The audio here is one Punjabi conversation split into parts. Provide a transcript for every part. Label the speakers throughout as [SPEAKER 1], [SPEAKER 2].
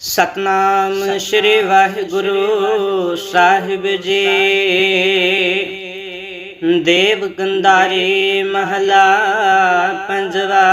[SPEAKER 1] ਸਤਨਾਮ ਸ੍ਰੀ ਵਾਹਿਗੁਰੂ ਸਾਹਿਬ ਜੀ। ਦੇਵ ਗੰਧਾਰੀ ਮਹਲਾ ਪੰਜਵਾ।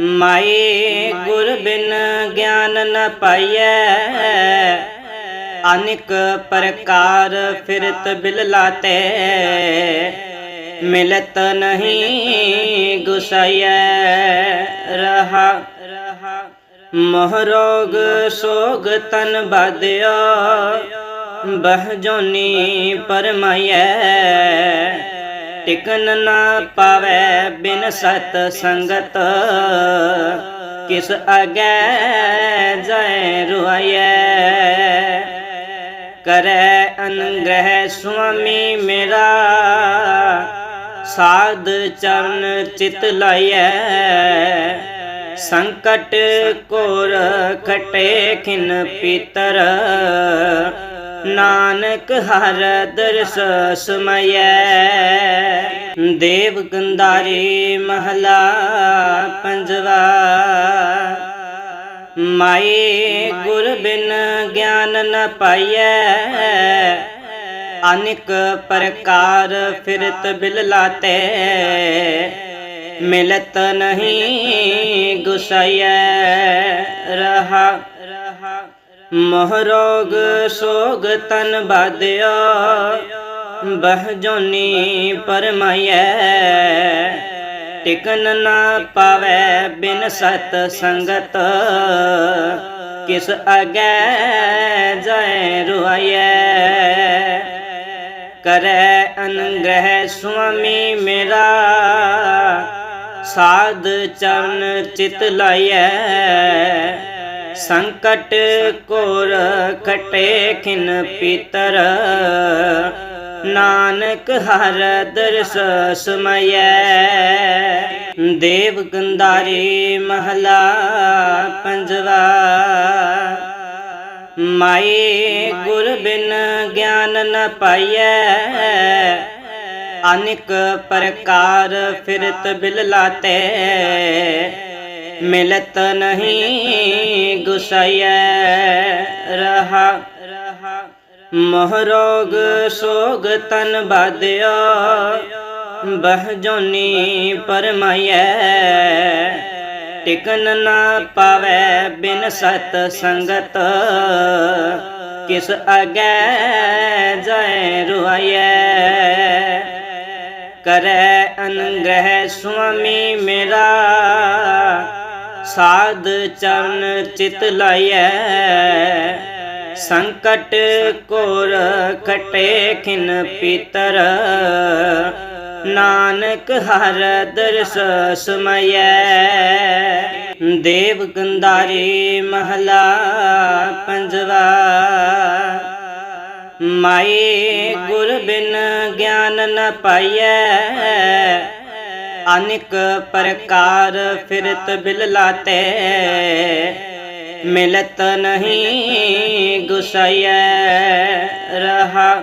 [SPEAKER 1] ਮਾਈ ਗੁਰ ਬਿਨ ਗਿਆਨ ਨ ਪਾਈਐ। ਅਨਿਕ ਪ੍ਰਕਾਰ ਫਿਰਤ ਬਿਲ ਲਾਤੇ। ਮਿਲਤ ਨਹੀਂ ਗੁਸਾਈਐ। ਰਹਾ ਮੋਹਰੋਗ ਸੋਗ ਤਨ ਬਾਧਿਆ, ਬਹ ਜੋਨੀ ਪਰਮਾਈਐ, ਟਿਕਨ ਨਾ ਪਾਵੇ ਬਿਨ ਸਤ ਸੰਗਤ, ਕਿਸ ਅਗੈ ਜੈ ਰੁਆਈਐ। ਕਰੈ ਅਨਗ੍ਰਹਿ ਸੁਆਮੀ ਮੇਰਾ, ਸਾਧ ਚਰਨ ਚਿਤ ਲਾਈਐ। ਸੰਕਟ ਕੋਰ ਖਟੇ ਖਿਨ ਪੀਤਰ। ਨਾਨਕ ਹਰ ਦਰਸ ਸਮਈਐ। ਦੇਵ ਗੰਧਾਰੀ ਮਹਲਾ ਪੰਜਵਾ। ਮਾਈ ਗੁਰ ਬਿਨ ਗਿਆਨ ਨ ਪਾਈਐ। ਅਨਿਕ ਪ੍ਰਕਾਰ ਫਿਰਤ ਬਿਲ ਲਾਤੇ। ਮਿਲਤ ਨਹੀਂ, ਗੁਸਾਈਐ ਰਹਾ। ਮੋਹ ਰੋਗ ਸੋਗ ਤਨ ਬਾਧਿਆ, ਬਹ ਜੋਨੀ ਪਰਮਾਈਐ। ਟਿਕਨ ਨਾ ਪਾਵੇ ਬਿਨ ਸਤ ਸੰਗਤ, ਕਿਸ ਅਗੈ ਜੈ ਰੁਆਈਐ। ਕਰੈ ਅਨਗ੍ਰਹਿ ਸੁਆਮੀ ਮੇਰਾ ਸਾਧ ਚਰਨ ਚਿਤ ਲਾਈਐ। ਸੰਕਟ ਕੋਰ ਖਟੇ ਖਿਨ ਪੀਤਰ। ਨਾਨਕ ਹਰ ਦਰਸ ਸਮਈਐ। ਦੇਵ ਗੰਧਾਰੀ ਮਹਲਾ ਪੰਜਵਾ। ਮਾਈ ਗੁਰ ਬਿਨ ਗਿਆਨ ਨ ਪਾਈਐ। ਅਨਿਕ ਪ੍ਰਕਾਰ ਫਿਰਤ ਬਿਲ ਲਾਤੇ ਮਿਲਤ ਨਹੀਂ ਗੁਸਾਈਐ। ਰਹਾ ਮੋਹ ਰੋਗ ਸੋਗ ਤਨ ਬਾਧਿਆ। ਬਹ ਜੋਨੀ ਪਰਮਾਈਐ। ਟਿਕਨ ਨਾ ਪਾਵੇ ਬਿਨ ਸਤ ਸੰਗਤ। ਕਿਸ ਅਗੈ ਜੈ ਰੁਆਈਐ। ਕਰੈ ਅਨਗ੍ਰਹਿ ਸੁਆਮੀ ਮੇਰਾ। ਸਾਧ ਚਰਨ ਚਿਤ ਲਾਈਐ, ਸੰਕਟ ਕੋਰ ਖਟੇ ਖਿਨ ਪੀਤਰ। ਨਾਨਕ ਹਰ ਦਰਸ ਸਮਈਐ, ਦੇਵ ਗੰਧਾਰੀ ਮਹਲਾ ਪੰਜਵਾ। ਮਾਈ ਗੁਰ ਬਿਨ ਗਿਆਨ ਨ ਪਾਈਐ। ਅਨਿਕ ਪ੍ਰਕਾਰ ਫਿਰਤ ਬਿਲ ਲਾਤੇ। ਮਿਲਤ ਨਹੀਂ ਗੁਸਾਈਐ। ਰਹਾ,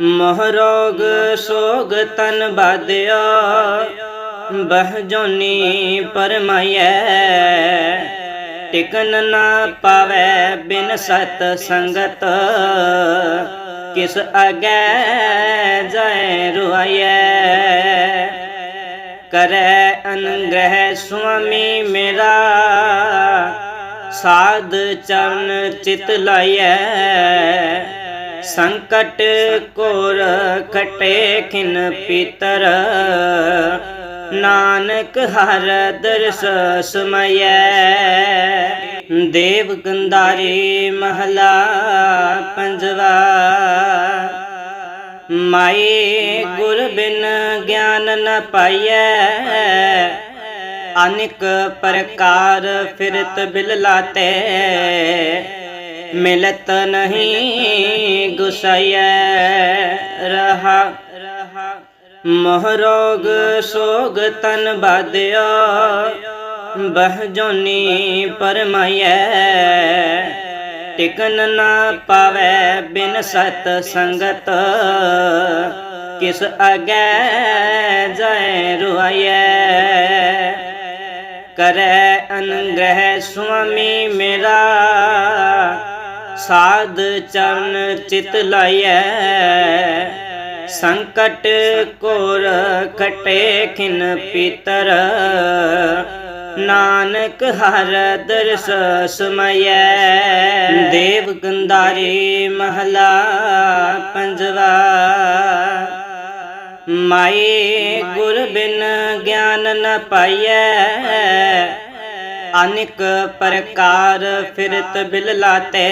[SPEAKER 1] ਮੋਹ ਰੋਗ ਸੋਗ ਤਨ ਬਾਧਿਆ। ਬਹ ਜੋਨੀ ਟਿਕਨ ਨਾ ਪਾਵੇ ਬਿਨ ਸਤ ਸੰਗਤ, ਕਿਸ ਅਗੈ ਜੈ ਰੁਆਈਐ? ਕਰੈ ਅਨਗ੍ਰਹਿ ਸੁਆਮੀ ਮੇਰਾ, ਸਾਧ ਚਰਨ ਚਿਤ ਲਾਈਐ। ਸੰਕਟ ਕੋਰ ਖਟੇ ਖਿਨ ਪੀਤਰ ਨਾਨਕ ਹਰ ਦਰਸ ਸਮਈਐ। ਦੇਵ ਗੰਧਾਰੀ ਮਹਲਾ ਪੰਜਵਾ। ਮਾਈ ਗੁਰ ਬਿਨ ਗਿਆਨ ਨ ਪਾਈਐ। ਅਨਿਕ ਪ੍ਰਕਾਰ ਫਿਰਤ ਬਿਲ ਲਾਤੇ। ਮਿਲਤ ਨਹੀਂ ਗੁਸਾਈਐ। ਰਹਾ ਮੋਹ ਰੋਗ ਸੋਗ ਤਨ ਬਾਧਿਆ, ਬਹ ਜੋਨੀ ਪਰਮਾਈਐ, ਟਿਕਨ ਨਾ ਪਾਵੇ ਬਿਨ ਸਤ ਸੰਗਤ, ਕਿਸ ਅਗੈ ਜੈ ਰੁਆਈਐ। ਕਰੈ ਅਨਗ੍ਰਹਿ ਸੁਆਮੀ ਮੇਰਾ, ਸਾਧ ਚਰਨ ਚਿਤ ਲਾਇਐ ਸੰਕਟ ਕੋਰ ਕਟੇ ਖਿਨ ਪੀਤਰ। ਨਾਨਕ ਹਰ ਦਰਸ ਸਮਯੈ ਦੇਵ ਗੰਧਾਰੀ ਮਹਲਾ ਪੰਜਵਾ। ਮਾਏ ਗੁਰ ਬਿਨ ਗਿਆਨ ਨ ਪਾਈਐ। ਅਨਿਕ ਪ੍ਰਕਾਰ ਫਿਰਤ ਬਿਲ ਲਾਤੇ।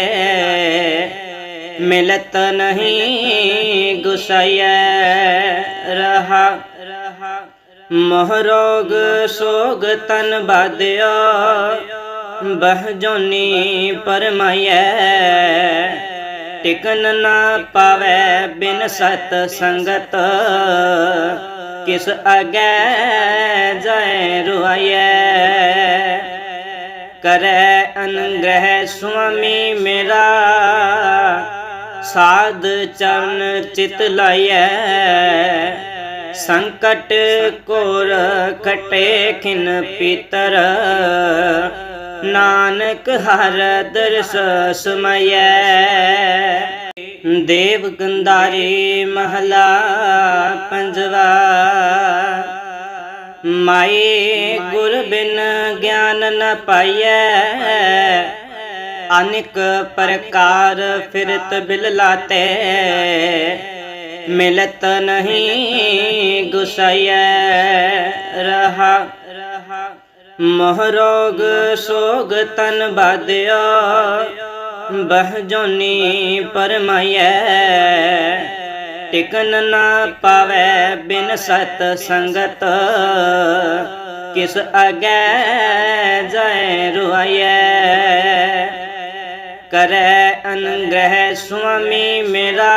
[SPEAKER 1] ਮਿਲਤ ਨਹੀਂ, ਗੁਸਾਈਐ ਰਹਾ। ਮੋਹ ਰੋਗ ਸੋਗ ਤਨ ਬਾਧਿਓ ਬਹ ਜੋਨੀ ਟਿਕਨ ਨਾ ਪਾਵੇ ਬਿਨ ਸਤ ਸੰਗਤ, ਕਿਸ ਅਗੈ ਜੈ ਰੁਆਇਐ ਕਰੈ ਅਨਗ੍ਰਹਿ ਸੁਆਮੀ ਮੇਰਾ ਸਾਧ ਚਰਨ ਚਿਤ ਲਾਇਐ ਸੰਕਟ ਕੋਰ ਕਟੇ ਖਿਨ ਪੀਤਰ। ਨਾਨਕ ਹਰ ਦਰਸ ਸਮਯੈ ਦੇਵ ਗੰਧਾਰੀ ਮਹਲਾ ਪੰਜਵਾ। ਮਾਏ ਗੁਰ ਬਿਨ ਗਿਆਨ ਨ ਪਾਈਐ। ਅਨਿਕ ਪ੍ਰਕਾਰ ਫਿਰਤ ਬਿਲ ਲਾਤੇ। ਮਿਲਤ ਨਹੀਂ ਗੁਸਾਈਐ ਰਹਾ। ਮੋਹ ਰੋਗ ਸੋਗ ਤਨ ਬਾਧਿਓ ਬਹ ਜੋਨੀ ਪਰਮਾਇਐ ਟਿਕਨ ਨਾ ਪਾਵੇ ਬਿਨ ਸਤ ਸੰਗਤ। ਕਿਸ ਅਗੈ ਜੈ ਰੁਆਇਐ ਕਰੈ ਅਨਗ੍ਰਹਿ ਸੁਆਮੀ ਮੇਰਾ।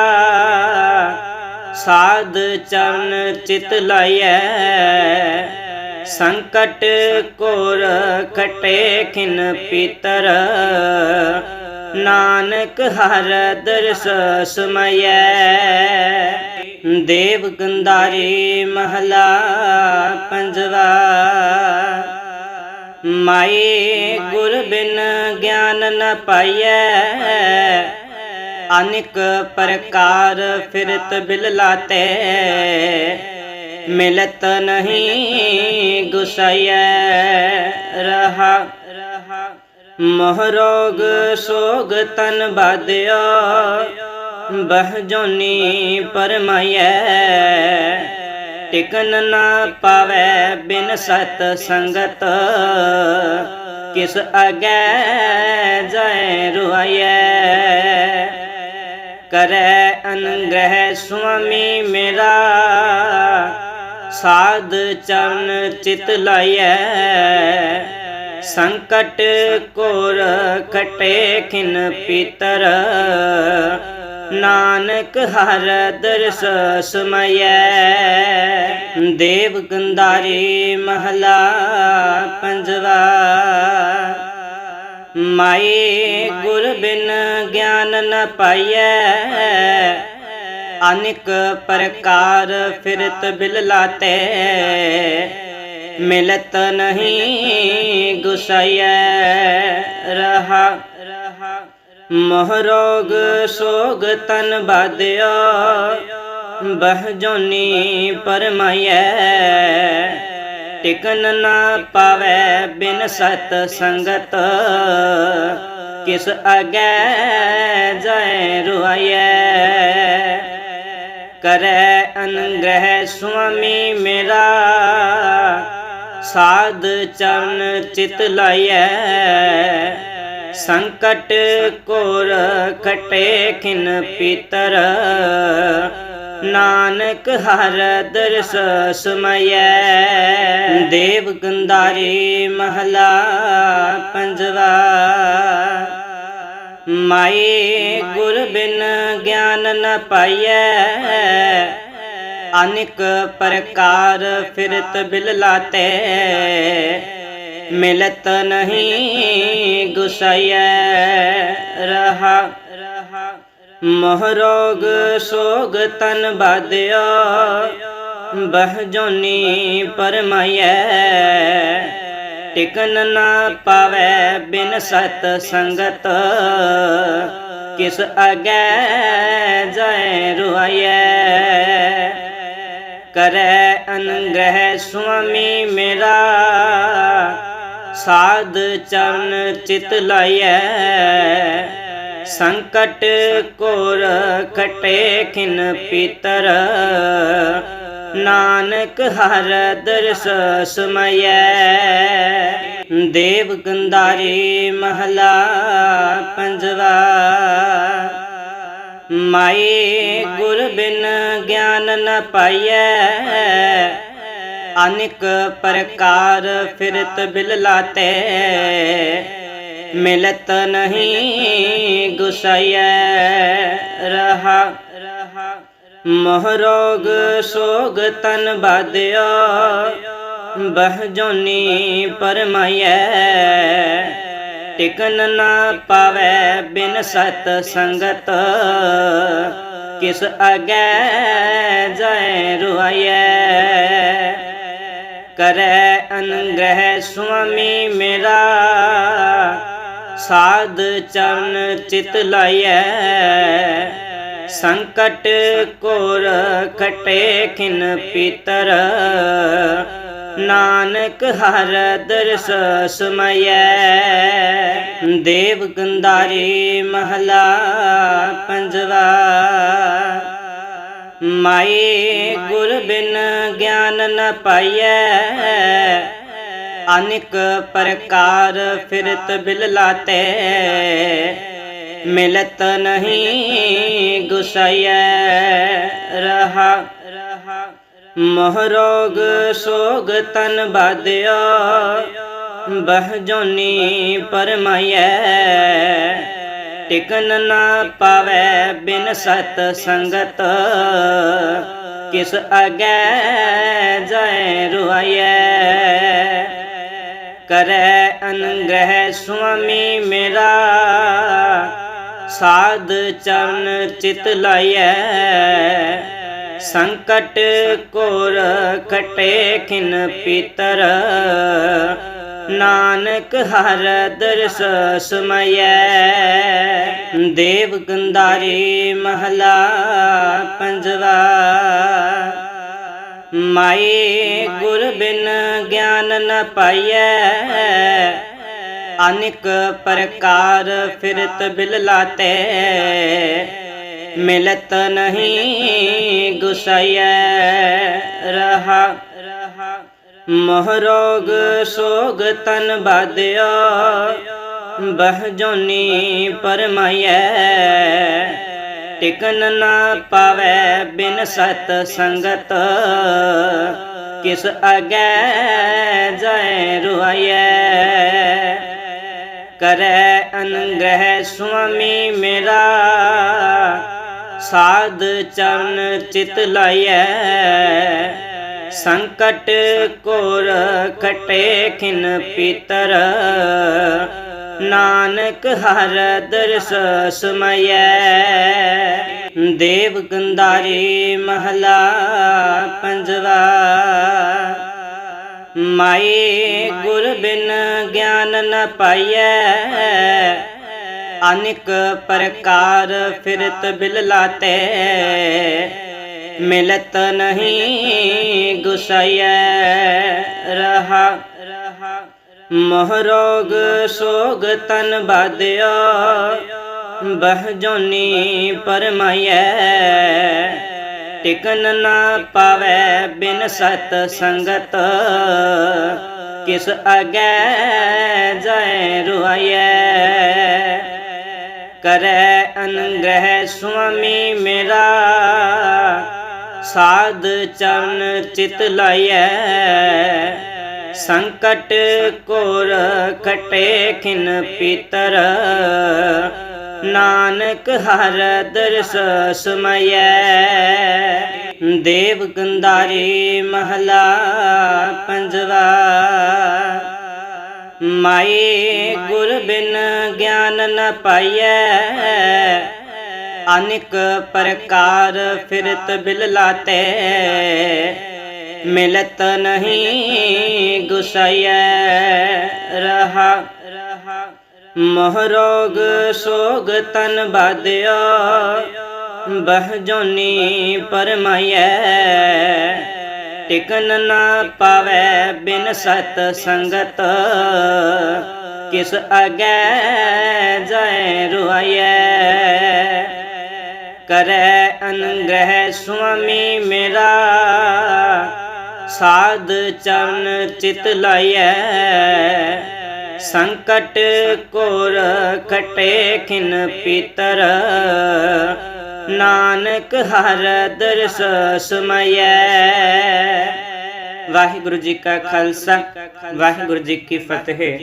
[SPEAKER 1] ਸਾਧ ਚਰਨ ਚਿਤ ਲਾਇਐ ਸੰਕਟ ਕੋਰ ਕਟੇ ਖਿਨ ਪੀਤਰ। ਨਾਨਕ ਹਰ ਦਰਸ ਸਮਯੈ ਦੇਵ ਗੰਧਾਰੀ ਮਹਲਾ ਪੰਜਵਾ। ਮਾਏ ਗੁਰ ਬਿਨ ਗਿਆਨ ਨ ਪਾਈਐ। ਅਨਿਕ ਪ੍ਰਕਾਰ ਫਿਰਤ ਬਿਲ ਲਾਤੇ। ਮਿਲਤ ਨਹੀਂ ਗੁਸਾਈਐ। ਰਹਾ, ਮੋਹ ਰੋਗ ਸੋਗ ਤਨ ਬਾਧਿਓ ਬਹ ਜੋਨੀ ਟਿਕਨ ਨਾ ਪਾਵੇ ਬਿਨ ਸਤ ਸੰਗਤ। ਕਿਸ ਅਗੈ ਜੈ ਰੁਆਇਐ ਕਰੈ ਅਨਗ੍ਰਹਿ ਸੁਆਮੀ ਮੇਰਾ। ਸਾਧ ਚਰਨ ਚਿਤ ਲਾਇਐ ਸੰਕਟ ਕੋਰ ਕਟੇ ਖਿਨ ਪੀਤਰ। ਨਾਨਕ ਹਰ ਦਰਸ ਸਮਯੈ ਦੇਵ ਗੰਧਾਰੀ ਮਹਲਾ ਪੰਜਵਾ। ਮਾਏ ਗੁਰ ਬਿਨ ਗਿਆਨ ਨ ਪਾਈਐ। ਅਨਿਕ ਪ੍ਰਕਾਰ ਫਿਰਤ ਬਿਲ ਲਾਤੇ। ਮਿਲਤ ਨਹੀਂ ਗੁਸਾਈਐ। ਰਹਾ ਮੋਹਰੋਗ ਸੋਗ ਤਨ ਬਾਧਿਓ ਬਹ ਜੋਨੀ ਪਰਮਾਇਐ ਟਿਕਨ ਨਾ ਪਾਵੇ ਬਿਨ ਸਤ ਸੰਗਤ, ਕਿਸ ਅਗੈ ਜੈ ਰੁਆਇਐ ਕਰੈ ਅਨਗ੍ਰਹਿ ਸੁਆਮੀ ਮੇਰਾ, ਸਾਧ ਚਰਨ ਚਿਤ ਲਾਇਐ ਸੰਕਟ ਕੋਰ ਕਟੇ ਖਿਨ ਪੀਤਰ। ਨਾਨਕ ਹਰ ਦਰਸ ਸਮਯੈ ਦੇਵ ਗੰਧਾਰੀ ਮਹਲਾ ਪੰਜਵਾ। ਮਾਏ ਗੁਰ ਬਿਨ ਗਿਆਨ ਨ ਪਾਈਐ। ਅਨਿਕ ਪ੍ਰਕਾਰ ਫਿਰਤ ਬਿਲ ਲਾਤੇ। ਮਿਲਤ ਨਹੀਂ, ਗੁਸਾਈਐ ਰਹਾ। ਮੋਹ ਰੋਗ ਸੋਗ ਤਨ ਬਾਧਿਓ ਬਹ ਜੋਨੀ ਪਰਮਾਇਐ ਟਿਕਨ ਨਾ ਪਾਵੇ ਬਿਨ ਸਤ ਸੰਗਤ, ਕਿਸ ਅਗੈ ਜੈ ਰੁਆਇਐ ਕਰੈ ਅਨਗ੍ਰਹਿ ਸੁਆਮੀ ਮੇਰਾ ਸਾਧ ਚਰਨ ਚਿਤ ਲਾਇਐ ਸੰਕਟ ਕੋਰ ਕਟੇ ਖਿਨ ਪੀਤਰ। ਨਾਨਕ ਹਰ ਦਰਸ ਸਮਯੈ ਦੇਵ ਗੰਧਾਰੀ ਮਹਲਾ ਪੰਜਵਾ। ਮਾਏ ਗੁਰ ਬਿਨ ਗਿਆਨ ਨ ਪਾਈਐ। ਅਨਿਕ ਪ੍ਰਕਾਰ ਫਿਰਤ ਬਿਲ ਲਾਤੇ ਮਿਲਤ ਨਹੀਂ ਗੁਸਾਈਐ ਰਹਾ। ਮੋਹ ਰੋਗ ਸੋਗ ਤਨ ਬਾਧਿਓ ਬਹ ਜੋਨੀ ਪਰਮਾਇਐ ਟਿਕਨ ਨਾ ਪਾਵੇ ਬਿਨ ਸਤ ਸੰਗਤ। ਕਿਸ ਅਗੈ ਜੈ ਰੁਆਇਐ ਕਰੈ ਅਨਗ੍ਰਹਿ ਸੁਆਮੀ ਮੇਰਾ। ਸਾਧ ਚਰਨ ਚਿਤ ਲਾਇਐ ਸੰਕਟ ਕੋਰ ਕਟੇ ਖਿਨ ਪੀਤਰ। ਨਾਨਕ ਹਰ ਦਰਸ ਸਮਯੈ ਦੇਵ ਗੰਧਾਰੀ ਮਹਲਾ ਪੰਜਵਾ। ਮਾਏ ਗੁਰ ਬਿਨ ਗਿਆਨ ਨ ਪਾਈਐ। ਅਨਿਕ ਪ੍ਰਕਾਰ ਫਿਰਤ ਬਿਲ ਲਾਤੇ। ਮਿਲਤ ਨਹੀਂ ਗੁਸਾਈਐ। ਰਹਾ ਮੋਹ ਰੋਗ ਸੋਗ ਤਨ ਬਾਧਿਓ ਬਹ ਜੋਨੀ ਟਿਕਨ ਨਾ ਪਾਵੇ ਬਿਨ ਸਤ ਸੰਗਤ। ਕਿਸ ਅਗੈ ਜੈ ਰੁਆਇਐ ਕਰੈ ਅਨਗ੍ਰਹਿ ਸੁਆਮੀ ਮੇਰਾ। ਸਾਧ ਚਰਨ ਚਿਤ ਲਾਇਐ ਸੰਕਟ ਕੋਰ ਕਟੇ ਖਿਨ ਪੀਤਰ। ਨਾਨਕ ਹਰ ਦਰਸ ਸਮਯੈ ਦੇਵ ਗੰਧਾਰੀ ਮਹਲਾ ਪੰਜਵਾ। ਮਾਏ ਗੁਰ ਬਿਨ ਗਿਆਨ ਨ ਪਾਈਐ। ਅਨਿਕ ਪ੍ਰਕਾਰ ਫਿਰਤ ਬਿਲ ਲਾਤੇ। ਮਿਲਤ ਨਹੀਂ ਗੁਸਾਈਐ। ਰਹਾ ਮੋਹਰੋਗ ਸੋਗ ਤਨ ਬਾਧਿਓ ਬਹ ਜੋਨੀ ਪਰਮਾਇਐ ਟਿਕਨ ਨਾ ਪਾਵੇ ਬਿਨ ਸਤ ਸੰਗਤ, ਕਿਸ ਅਗੈ ਜੈ ਰੁਆਇਐ ਕਰੈ ਅਨਗ੍ਰਹਿ ਸੁਆਮੀ ਮੇਰਾ, ਸਾਧ ਚਰਨ ਚਿਤ ਲਾਇਐ ਸੰਕਟ ਕੋਰ ਕਟੇ ਖਿਨ ਪੀਤਰ। ਨਾਨਕ ਹਰ ਦਰਸ ਸਮਯੈ ਦੇਵ ਗੰਧਾਰੀ ਮਹਲਾ ਪੰਜਵਾ। ਮਾਏ ਗੁਰ ਬਿਨ ਗਿਆਨ ਨ ਪਾਈਐ। ਅਨਿਕ ਪ੍ਰਕਾਰ ਫਿਰਤ ਬਿਲ ਲਾਤੇ। ਮਿਲਤ ਨਹੀਂ, ਗੁਸਾਈਐ ਰਹਾ। ਮੋਹ ਰੋਗ ਸੋਗ ਤਨ ਬਾਧਿਓ ਬਹ ਜੋਨੀ ਪਰਮਾਇਐ ਟਿਕਨ ਨਾ ਪਾਵੇ ਬਿਨ ਸਤ ਸੰਗਤ, ਕਿਸ ਅਗੈ ਜੈ ਰੁਆਇਐ ਕਰੈ ਅਨਗ੍ਰਹਿ ਸੁਆਮੀ ਮੇਰਾ ਸਾਧ ਚਰਨ ਚਿਤ ਲਾਇਐ ਸੰਕਟ ਕੋਰ ਕਟੇ ਖਿਨ ਪੀਤਰ। ਨਾਨਕ ਹਰ ਦਰਸ ਸਮਯੈ ਦੇਵ ਗੰਧਾਰੀ ਮਹਲਾ ਪੰਜਵਾ। ਮਾਏ ਗੁਰ ਬਿਨ ਗਿਆਨ ਨ ਪਾਈਐ ਅਨਿਕ ਪ੍ਰਕਾਰ ਫਿਰਤ ਬਿਲ ਲਾਤੇ ਮਿਲਤ ਨਹੀਂ ਗੁਸਾਈਐ, ਰਹਾ ਮੋਹ ਰੋਗ ਸੋਗ ਤਨ ਬਾਧਿਆ, ਬਹ ਜੋਨੀ ਪਰਮਾਈਐ, ਟਿਕਨ ਨਾ ਪਾਵੈ ਬਿਨ ਸਤ ਸੰਗਤ, ਕਿਸ ਅਗੈ ਜੈ ਕਰੈ ਅਨੰਗ੍ਰਹਿ ਸੁਆਮੀ ਮੇਰਾ। ਸਾਧ ਚਰਨ ਚਿਤ ਲਾਈਐ। ਸੰਕਟ ਕੋਰ ਖਟੇ ਖਿਨ ਪੀਤਰ। ਨਾਨਕ ਹਰ ਦਰਸ ਸਮਈਐ। ਵਾਹਿਗੁਰੂ ਜੀ ਕਾ ਖਾਲਸਾ, ਵਾਹਿਗੁਰੂ ਜੀ ਕੀ ਫਤਿਹ।